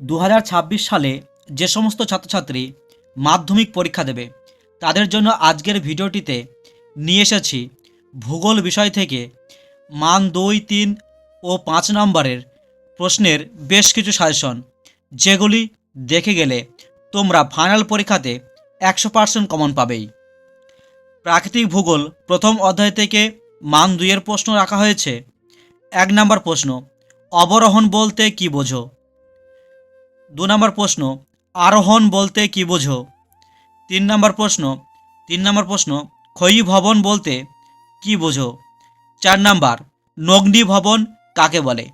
দু হাজার ছাব্বিশ সালে যে সমস্ত ছাত্রছাত্রী মাধ্যমিক পরীক্ষা দেবে, তাদের জন্য আজকের ভিডিওটিতে নিয়ে এসেছি ভূগোল বিষয় থেকে মান দুই, তিন ও পাঁচ নম্বরের প্রশ্নের বেশ কিছু সাজেশন যেগুলি দেখে গেলে তোমরা ফাইনাল পরীক্ষাতে একশো পার্সেন্ট কমন পাবেই। প্রাকৃতিক ভূগোল প্রথম অধ্যায় থেকে মান দুইয়ের প্রশ্ন রাখা হয়েছে। এক নম্বর প্রশ্ন, অবরোহণ বলতে কি বোঝো? দু নম্বর প্রশ্ন, আরোহণ বলতে কি বোঝো? তিন নম্বর প্রশ্ন, তিন নম্বর প্রশ্ন ক্ষয়ী ভবন বলতে কি বোঝো? চার নাম্বার, নগ্নি ভবন কাকে বলে?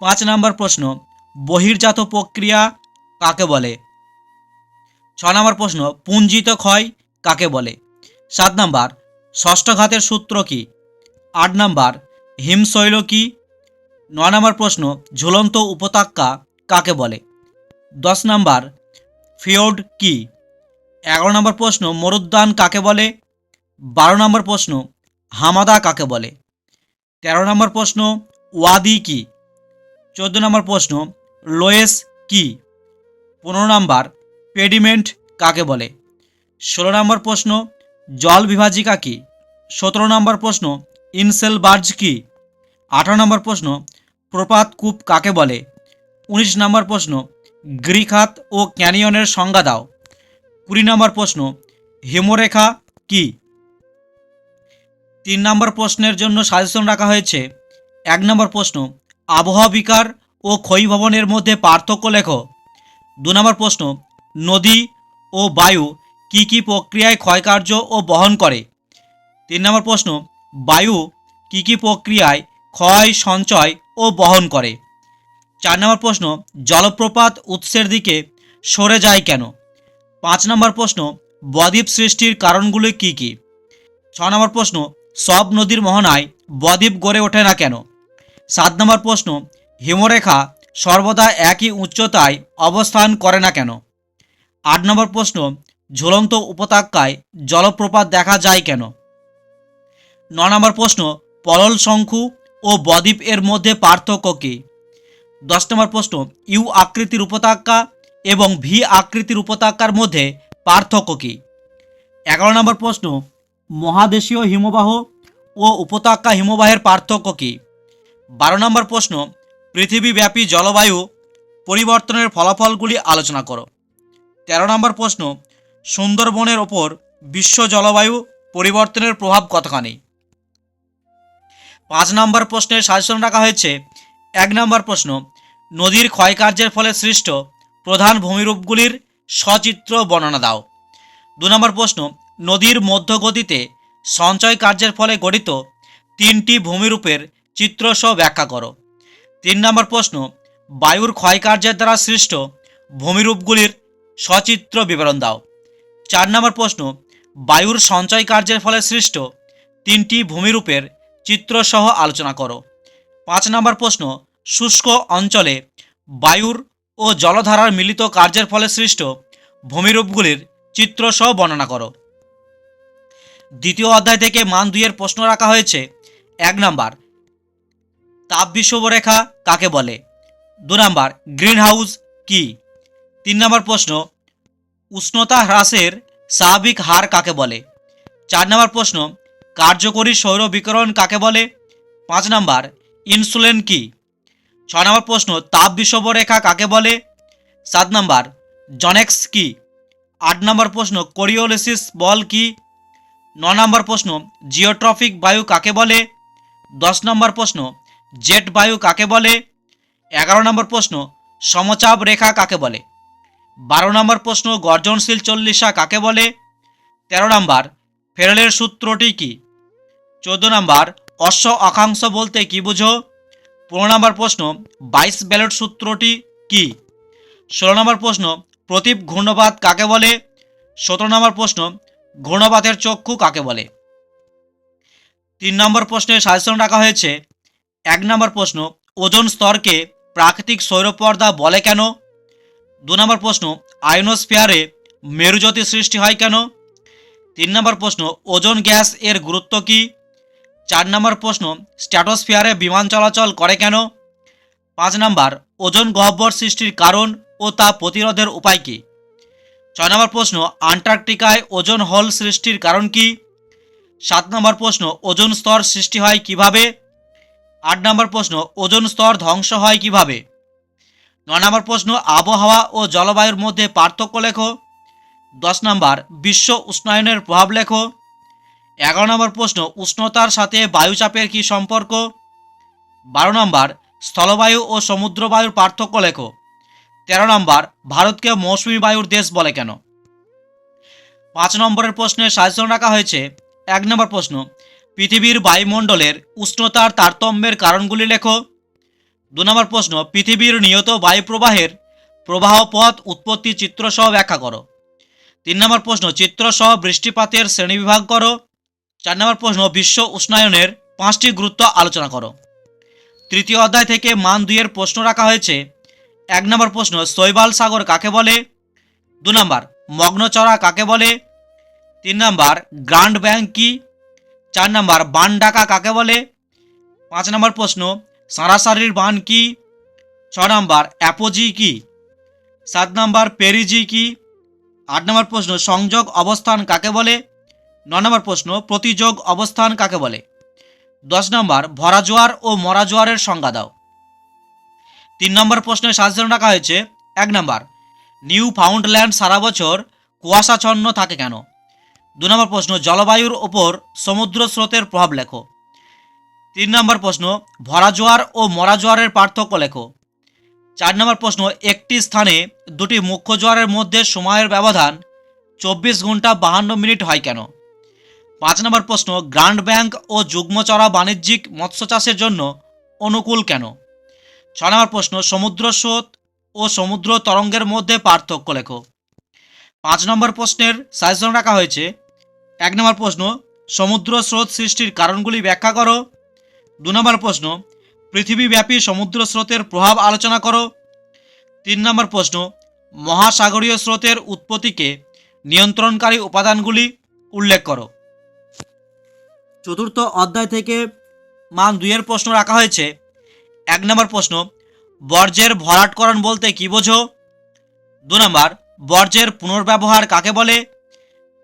পাঁচ নাম্বার প্রশ্ন, বহির্জাত প্রক্রিয়া কাকে বলে? ছ নম্বর প্রশ্ন, পুঞ্জিত ক্ষয় কাকে বলে? সাত নাম্বার ষষ্ঠঘাতের সূত্র কি? আট নাম্বার, হিমশৈল কি? ন নম্বর প্রশ্ন, ঝুলন্ত উপত্যকা কাকে বলে? দশ নাম্বার ফিওর্ড কি? এগারো নম্বর প্রশ্ন, মরুদ্যান কাকে বলে? বারো নম্বর প্রশ্ন, হামাদা কাকে বলে? তেরো নম্বর প্রশ্ন, ওয়াদি কি? চোদ্দ নম্বর প্রশ্ন, লোয়েস কি? পনেরো নম্বর, পেডিমেন্ট কাকে বলে? ষোলো নম্বর প্রশ্ন, জল বিভাজিকা কি? সতেরো নম্বর প্রশ্ন ইনসেল বার্জ কি? আঠারো নম্বর প্রশ্ন, প্রপাত কূপ কাকে বলে? উনিশ নম্বর প্রশ্ন গ্রিখাত ও ক্যানিয়নের সংজ্ঞা দাও। কুড়ি নম্বর প্রশ্ন, হিমরেখা কি? তিন নম্বর প্রশ্নের জন্য সাজেশন রাখা হয়েছে। এক নম্বর প্রশ্ন, আবহাওয়া বিকার ও ক্ষয়ীভবনের মধ্যে পার্থক্য লেখো। দু নম্বর প্রশ্ন, নদী ও বায়ু কি কি প্রক্রিয়ায় ক্ষয়কার্য ও বহন করে? তিন নম্বর প্রশ্ন, বায়ু কি কি প্রক্রিয়ায় ক্ষয়, সঞ্চয় ও বহন করে? চার নম্বর প্রশ্ন, জলপ্রপাত উৎসের দিকে সরে যায় কেন? পাঁচ নম্বর প্রশ্ন, বদ্বীপ সৃষ্টির কারণগুলি কি কি? ছ নম্বর প্রশ্ন, সব নদীর মোহনায় বদ্বীপ গড়ে ওঠে না কেন? সাত নম্বর প্রশ্ন, হিমরেখা সর্বদা একই উচ্চতায় অবস্থান করে না কেন? আট নম্বর প্রশ্ন, ঝুলন্ত উপত্যকায় জলপ্রপাত দেখা যায় কেন? ন নম্বর প্রশ্ন, পলল শঙ্খু ও বদ্বীপ এর মধ্যে পার্থক্য কী? দশ নম্বর প্রশ্ন, ইউ আকৃতির উপত্যকা এবং ভি আকৃতির উপত্যকার মধ্যে পার্থক্য কী? এগারো নম্বর প্রশ্ন, মহাদেশীয় হিমবাহ ও উপত্যকা হিমবাহের পার্থক্য কী? বারো নম্বর প্রশ্ন, পৃথিবীব্যাপী জলবায়ু পরিবর্তনের ফলাফলগুলি আলোচনা করো। তেরো নম্বর প্রশ্ন, সুন্দরবনের ওপর বিশ্ব জলবায়ু পরিবর্তনের প্রভাব কতখানি? পাঁচ নম্বর প্রশ্নের সাজেশন রাখা হয়েছে। এক নম্বর প্রশ্ন নদীর ক্ষয়কার্যের ফলে সৃষ্ট প্রধান ভূমিরূপগুলির সচিত্র বর্ণনা দাও। দু নম্বর প্রশ্ন, নদীর মধ্যগতিতে সঞ্চয় কার্যের ফলে গঠিত তিনটি ভূমিরূপের চিত্রসহ ব্যাখ্যা করো। তিন নম্বর প্রশ্ন, বায়ুর ক্ষয়কার্যের দ্বারা সৃষ্ট ভূমিরূপগুলির সচিত্র বিবরণ দাও। চার নম্বর প্রশ্ন, বায়ুর সঞ্চয় কার্যের ফলে সৃষ্ট তিনটি ভূমিরূপের চিত্রসহ আলোচনা করো। পাঁচ নম্বর প্রশ্ন শুষ্ক অঞ্চলে বায়ুর ও জলধারার মিলিত কার্যের ফলে সৃষ্ট ভূমিরূপগুলির চিত্রসহ বর্ণনা করো। দ্বিতীয় অধ্যায় থেকে মান দুইয়ের প্রশ্ন রাখা হয়েছে। এক নাম্বার, তাপ বিষুবরেখা কাকে বলে? দু নাম্বার গ্রিন হাউস কি? তিন নম্বর প্রশ্ন, উষ্ণতা হ্রাসের স্বাভাবিক হার কাকে বলে? চার নম্বর প্রশ্ন, কার্যকরী সৌর বিকিরণ কাকে বলে? পাঁচ নাম্বার, ইনসুলিন কি? ছ নম্বর প্রশ্ন, তাপ বিষুবরেখা কাকে বলে? সাত নম্বর, জনেক্স কি? আট নম্বর প্রশ্ন, কোরিওলিসিস বল কি? ন নম্বর প্রশ্ন, জিওট্রফিক বায়ু কাকে বলে? দশ নম্বর প্রশ্ন, জেট বায়ু কাকে বলে? এগারো নম্বর প্রশ্ন, সমচাপ রেখা কাকে বলে? বারো নম্বর প্রশ্ন, গর্জনশীল চল্লিশা কাকে বলে? তেরো নম্বর, ফেরেলের সূত্রটি কি? চোদ্দ নম্বর অশ্ব অক্ষাংশ বলতে কি বুঝো? পনেরো নম্বর প্রশ্ন, বাইশ ব্যালট সূত্রটি কি? ষোলো নম্বর প্রশ্ন, প্রতীপ ঘূর্ণপাত কাকে বলে? সতেরো নম্বর প্রশ্ন, ঘূর্ণপাতের চক্ষু কাকে বলে? তিন নম্বর প্রশ্নের সাজেশন রাখা হয়েছে। এক নম্বর প্রশ্ন, ওজন স্তরকে প্রাকৃতিক সৌরপর্দা বলে কেন? দু নম্বর প্রশ্ন আয়নোস্ফিয়ারে মেরুজ্যোতি সৃষ্টি হয় কেন? তিন নম্বর প্রশ্ন, ওজন গ্যাস এর গুরুত্ব কী? চার নম্বর প্রশ্ন, স্ট্র্যাটোস্ফিয়ারে বিমান চলাচল করে কেন? পাঁচ নাম্বার, ওজন গহ্বর সৃষ্টির কারণ ও তা প্রতিরোধের উপায় কী? ছয় নম্বর প্রশ্ন, আন্টার্কটিকায় ওজন হল সৃষ্টির কারণ কি? সাত নম্বর প্রশ্ন, ওজন স্তর সৃষ্টি হয় কীভাবে? আট নম্বর প্রশ্ন, ওজন স্তর ধ্বংস হয় কীভাবে? নয় নম্বর প্রশ্ন, আবহাওয়া ও জলবায়ুর মধ্যে পার্থক্য লেখো। দশ নম্বর, বিশ্ব উষ্ণায়নের প্রভাব লেখো। এগারো নম্বর প্রশ্ন, উষ্ণতার সাথে বায়ুচাপের কি সম্পর্ক? বারো নম্বর, স্থলবায়ু ও সমুদ্রবায়ুর পার্থক্য লেখো। তেরো নম্বর, ভারতকে মৌসুমী বায়ুর দেশ বলে কেন? পাঁচ নম্বরের প্রশ্নে সাজেশন রাখা হয়েছে। এক নম্বর প্রশ্ন, পৃথিবীর বায়ুমণ্ডলের উষ্ণতার তারতম্যের কারণগুলি লেখো। দু নম্বর প্রশ্ন, পৃথিবীর নিয়ত বায়ুপ্রবাহের প্রবাহ পথ, উৎপত্তি চিত্রসহ ব্যাখ্যা করো। তিন নম্বর প্রশ্ন চিত্রসহ বৃষ্টিপাতের শ্রেণীবিভাগ করো। চার নম্বর প্রশ্ন, বিশ্ব উষ্ণায়নের পাঁচটি গুরুত্ব আলোচনা করো। তৃতীয় অধ্যায় থেকে মান দুইয়ের প্রশ্ন রাখা হয়েছে। এক নম্বর প্রশ্ন, শৈবাল সাগর কাকে বলে? দু নম্বর মগ্নচড়া কাকে বলে? তিন নম্বর, গ্রান্ড ব্যাংক কি? চার নম্বর, বান ডাকা কাকে বলে? পাঁচ নম্বর প্রশ্ন, সারাসারির বান কি? ছ নম্বর, অ্যাপোজি কি? সাত নম্বর, পেরিজি কি? আট নম্বর প্রশ্ন, সংযোগ অবস্থান কাকে বলে? ন নম্বর প্রশ্ন, প্রতিযোগ অবস্থান কাকে বলে? দশ নম্বর, ভরা জোয়ার ও মরা জোয়ারের সংজ্ঞা দাও। তিন নম্বর প্রশ্নের সাজেশন রাখা হয়েছে, এক নম্বর নিউ ফাউন্ডল্যান্ড সারা বছর কুয়াশাচ্ছন্ন থাকে কেন? দু নম্বর প্রশ্ন, জলবায়ুর ওপর সমুদ্র স্রোতের প্রভাব লেখো। তিন নম্বর প্রশ্ন, ভরা জোয়ার ও মরা জোয়ারের পার্থক্য লেখো। চার নম্বর প্রশ্ন, একটি স্থানে দুটি মুখ্য জোয়ারের মধ্যে সময়ের ব্যবধান চব্বিশ ঘণ্টা বাহান্ন মিনিট হয় কেন? পাঁচ নম্বর প্রশ্ন, গ্রান্ড ব্যাংক ও যুগ্মচরা বাণিজ্যিক মৎস্য চাষের জন্য অনুকূল কেন? ছ নম্বর প্রশ্ন, সমুদ্র স্রোত ও সমুদ্র তরঙ্গের মধ্যে পার্থক্য লেখো। পাঁচ নম্বর প্রশ্নের সাজেশন রাখা হয়েছে। এক নম্বর প্রশ্ন, সমুদ্র স্রোত সৃষ্টির কারণগুলি ব্যাখ্যা করো। দু নম্বর প্রশ্ন, পৃথিবীব্যাপী সমুদ্র স্রোতের প্রভাব আলোচনা করো। তিন নম্বর প্রশ্ন, মহাসাগরীয় স্রোতের উৎপত্তিকে নিয়ন্ত্রণকারী উপাদানগুলি উল্লেখ করো। চতুর্থ অধ্যায় থেকে মান দুইয়ের প্রশ্ন রাখা হয়েছে। এক নম্বর প্রশ্ন, বর্জ্যের ভরাটকরণ বলতে কি বোঝো? দু নম্বর, বর্জ্যের পুনর্ব্যবহার কাকে বলে?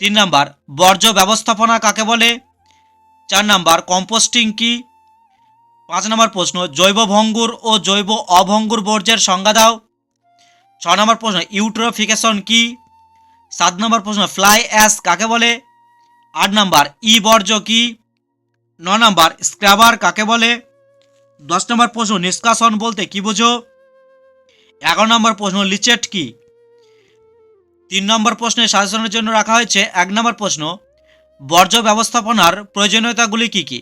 তিন নম্বর, বর্জ্য ব্যবস্থাপনা কাকে বলে? চার নম্বর, কম্পোস্টিং কি? পাঁচ নম্বর প্রশ্ন, জৈব ভঙ্গুর ও জৈব অভঙ্গুর বর্জ্যের সংজ্ঞা দাও। ছ নম্বর প্রশ্ন, ইউট্রোফিকেশন কি? সাত নম্বর প্রশ্ন, ফ্লাই অ্যাশ কাকে বলে? আট নম্বর, ই বর্জ্য কি? ন নম্বর স্ক্র্যাবার কাকে বলে? দশ নম্বর প্রশ্ন, নিষ্কাশন বলতে কি বোঝো? এগারো নম্বর প্রশ্ন, লিচেট কি? তিন নম্বর প্রশ্নের সাজেশনের জন্য রাখা হয়েছে এক নম্বর প্রশ্ন, বর্জ্য ব্যবস্থাপনার প্রয়োজনীয়তাগুলি কি কি?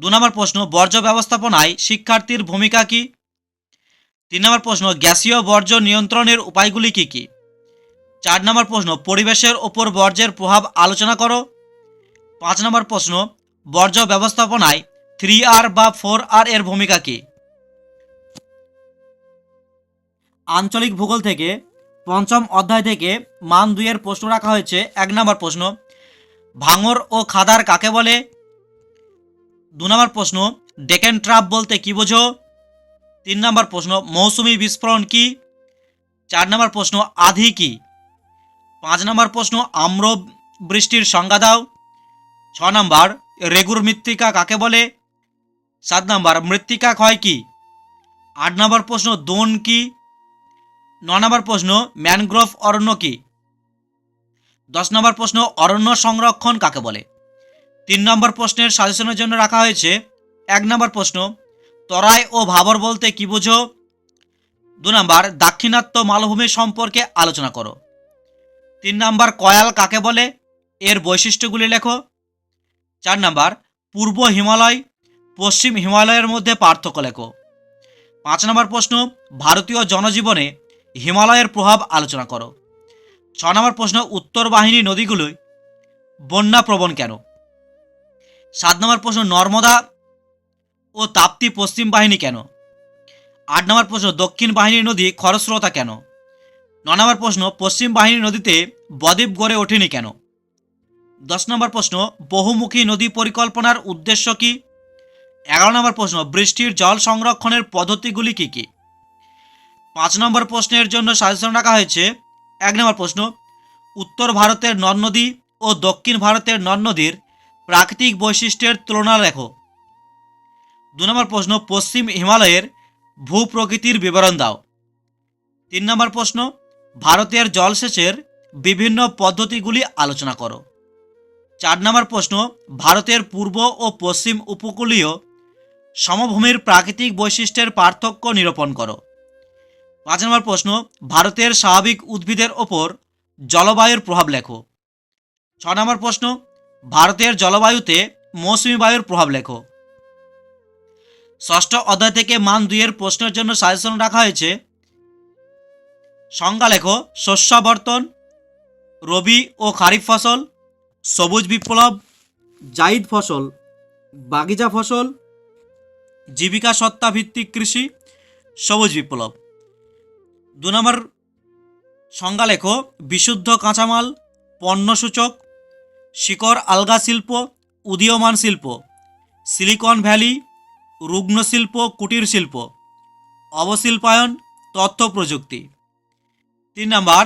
দু নম্বর প্রশ্ন, বর্জ্য ব্যবস্থাপনায় শিক্ষার্থীর ভূমিকা কি? তিন নম্বর প্রশ্ন, গ্যাসীয় বর্জ্য নিয়ন্ত্রণের উপায়গুলি কি কি? চার নম্বর প্রশ্ন, পরিবেশের ওপর বর্জ্যের প্রভাব আলোচনা করো। পাঁচ নম্বর প্রশ্ন বর্জ্য ব্যবস্থাপনায় থ্রি আর বা ফোর আর এর ভূমিকা কী? আঞ্চলিক ভূগোল থেকে পঞ্চম অধ্যায় থেকে মান দুইয়ের প্রশ্ন রাখা হয়েছে। এক নম্বর প্রশ্ন, ভাঙর ও খাদার কাকে বলে? দু নম্বর প্রশ্ন, ডেকেন ট্রাপ বলতে কি বোঝো? তিন নম্বর প্রশ্ন, মৌসুমি বিস্ফোরণ কি? চার নম্বর প্রশ্ন, আধি কি? পাঁচ নম্বর প্রশ্ন আম্র বৃষ্টির সংজ্ঞা দাও। ছ নম্বর রেগুর মৃত্তিকা কাকে বলে? সাত নম্বর, মৃত্তিকা ক্ষয় কি? আট নম্বর প্রশ্ন, দোন কি? ন নম্বর প্রশ্ন, ম্যানগ্রোভ অরণ্য কি? দশ নম্বর প্রশ্ন, অরণ্য সংরক্ষণ কাকে বলে? তিন নম্বর প্রশ্নের সাজেশনের জন্য রাখা হয়েছে। এক নম্বর প্রশ্ন, তরাই ও ভাবর বলতে কি বোঝো? দু নম্বর, দাক্ষিণাত্য মালভূমি সম্পর্কে আলোচনা করো। তিন নম্বর, কয়াল কাকে বলে? এর বৈশিষ্ট্যগুলি লেখো। চার নম্বর, পূর্ব হিমালয়, পশ্চিম হিমালয়ের মধ্যে পার্থক্য লেখো। পাঁচ নম্বর প্রশ্ন, ভারতীয় জনজীবনে হিমালয়ের প্রভাব আলোচনা করো। ছ নম্বর প্রশ্ন, উত্তর বাহিনী নদীগুলোই বন্যাপ্রবণ কেন? সাত নম্বর প্রশ্ন, নর্মদা ও তাপ্তি পশ্চিম বাহিনী কেন? আট নম্বর প্রশ্ন, দক্ষিণ বাহিনীর নদী খরস্রোতা কেন? ন নম্বর প্রশ্ন, পশ্চিম বাহিনী নদীতে বদ্বীপ গড়ে ওঠেনি কেন? দশ নম্বর প্রশ্ন, বহুমুখী নদী পরিকল্পনার উদ্দেশ্য কি? এগারো নম্বর প্রশ্ন, বৃষ্টির জল সংরক্ষণের পদ্ধতিগুলি কি কি? পাঁচ নম্বর প্রশ্নের জন্য সাজেশন রাখা হয়েছে। এক নম্বর প্রশ্ন, উত্তর ভারতের নদ নদী ও দক্ষিণ ভারতের নদ নদীর প্রাকৃতিক বৈশিষ্ট্যের তুলনা লেখো। দু নম্বর প্রশ্ন, পশ্চিম হিমালয়ের ভূপ্রকৃতির বিবরণ দাও। তিন নম্বর প্রশ্ন, ভারতের জলসেচের বিভিন্ন পদ্ধতিগুলি আলোচনা করো। চার নম্বর প্রশ্ন, ভারতের পূর্ব ও পশ্চিম উপকূলীয় সমভূমির প্রাকৃতিক বৈশিষ্ট্যের পার্থক্য নিরূপণ করো। পাঁচ নম্বর প্রশ্ন, ভারতের স্বাভাবিক উদ্ভিদের ওপর জলবায়ুর প্রভাব লেখো। ছ নম্বর প্রশ্ন, ভারতের জলবায়ুতে মৌসুমী বায়ুর প্রভাব লেখো। ষষ্ঠ অধ্যায় থেকে মান দুইয়ের প্রশ্নের জন্য সাজেশন রাখা হয়েছে। সংজ্ঞা লেখো, শস্যাবর্তন, রবি ও খারিফ ফসল সবুজ বিপ্লব জাইদ ফসল, বাগিচা ফসল, জীবিকা সত্তা ভিত্তিক কৃষি, সবুজ বিপ্লব। দু নম্বর সংজ্ঞা লেখো বিশুদ্ধ কাঁচামাল পণ্যসূচক শিকড় আলগা শিল্প, উদীয়মান শিল্প, সিলিকন ভ্যালি, রুগ্ন শিল্প, কুটির শিল্প, অবশিল্পায়ন, তথ্য প্রযুক্তি। তিন নম্বর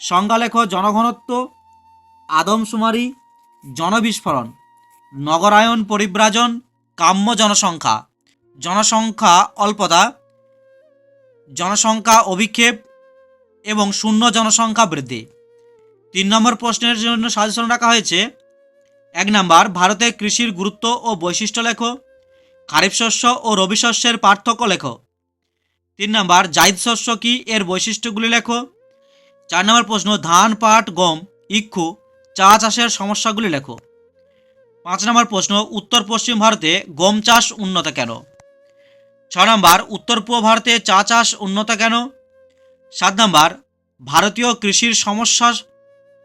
সংজ্ঞা সংজ্ঞালেখ জনঘনত্ব আদমশুমারি জনবিস্ফোরণ নগরায়ন পরিব্রাজন, কাম্য জনসংখ্যা জনসংখ্যা অল্পতা, জনসংখ্যা অভিক্ষেপ এবং শূন্য জনসংখ্যা বৃদ্ধি। তিন নম্বর প্রশ্নের জন্য সাজেশন রাখা হয়েছে। এক নম্বর ভারতের কৃষির গুরুত্ব ও বৈশিষ্ট্য লেখো, খারিফ শস্য ও রবি শস্যের পার্থক্য লেখো। তিন নম্বর জাইদ শস্য কি এর বৈশিষ্ট্যগুলি লেখো। চার নম্বর প্রশ্ন, ধান, পাট, গম, ইক্ষু চা চাষের সমস্যাগুলি লেখো। পাঁচ নম্বর প্রশ্ন, উত্তর পশ্চিম ভারতে গম চাষ উন্নত কেন? ছ নম্বর, উত্তর পূর্ব ভারতে চা চাষ উন্নত কেন? সাত নম্বর, ভারতীয় কৃষির সমস্যা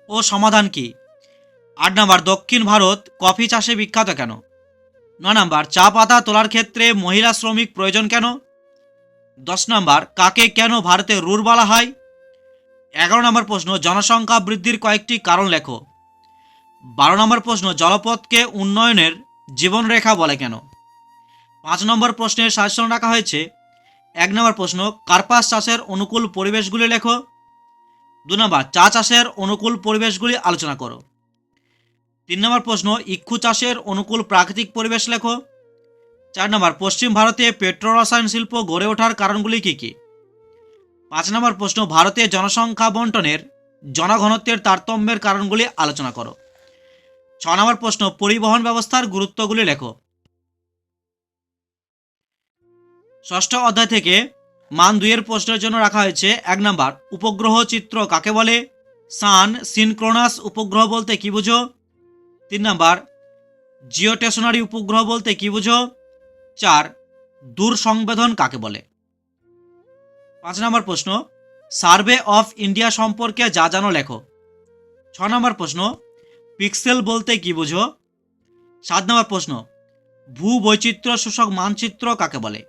ও সমাধান কি? আট নম্বর, দক্ষিণ ভারত কফি চাষে বিখ্যাত কেন? নয় নম্বর, চা পাতা তোলার ক্ষেত্রে মহিলা শ্রমিক প্রয়োজন কেন? দশ নম্বর, কাকে কেন ভারতে রুর বলা হয়? এগারো নম্বর প্রশ্ন, জনসংখ্যা বৃদ্ধির কয়েকটি কারণ লেখো। বারো নম্বর প্রশ্ন, জলপথকে উন্নয়নের জীবনরেখা বলে কেন? পাঁচ নম্বর প্রশ্নের সাজেশন রাখা হয়েছে। এক নম্বর প্রশ্ন, কার্পাস চাষের অনুকূল পরিবেশগুলি লেখো। দু নম্বর, চা চাষের অনুকূল পরিবেশগুলি আলোচনা করো। তিন নম্বর প্রশ্ন, ইক্ষু চাষের অনুকূল প্রাকৃতিক পরিবেশ লেখো। চার নম্বর, পশ্চিম ভারতে পেট্রোরসায়ন শিল্প গড়ে ওঠার কারণগুলি কী কী? পাঁচ নম্বর প্রশ্ন, ভারতে জনসংখ্যা বন্টনের জনঘনত্বের তারতম্যের কারণগুলি আলোচনা করো। ছ নম্বর প্রশ্ন, পরিবহন ব্যবস্থার গুরুত্বগুলি লেখো। ষষ্ঠ অধ্যায় থেকে মান দুইয়ের প্রশ্নের জন্য রাখা হয়েছে এক নাম্বার, উপগ্রহ চিত্র কাকে বলে? সান, সিনক্রোনাস উপগ্রহ বলতে কি বুঝো? তিন নাম্বার, জিওটেশনারি উপগ্রহ বলতে কি বুঝো? চার, দূর সংবেদন কাকে বলে? পাঁচ নম্বর প্রশ্ন, সার্ভে অফ ইন্ডিয়া সম্পর্কে যা জানো লেখো। ছ নম্বর প্রশ্ন পিক্সেল বলতে কি বুঝো? সাত নম্বর প্রশ্ন ভূ বৈচিত্র্য সূচক মানচিত্র কাকে বলে?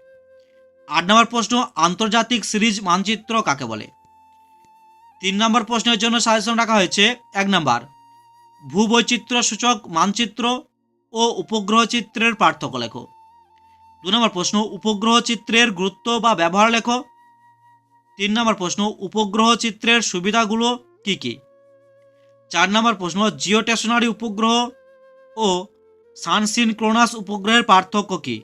আট নম্বর প্রশ্ন, আন্তর্জাতিক সিরিজ মানচিত্র কাকে বলে? তিন নম্বর প্রশ্নের জন্য সাজেশন রাখা হয়েছে, এক নম্বর ভূ ভূবৈচিত্র্য সূচক মানচিত্র ও উপগ্রহ চিত্রের পার্থক্য লেখো। দু নম্বর প্রশ্ন, উপগ্রহ চিত্রের গুরুত্ব বা ব্যবহার লেখো। তিন নম্বর প্রশ্ন, উপগ্রহ চিত্রের সুবিধাগুলো কি কি? চার নম্বর প্রশ্ন জিও টেশনারি উপগ্রহ ও সানসিনক্রোনাস উপগ্রহের পার্থক্য কী?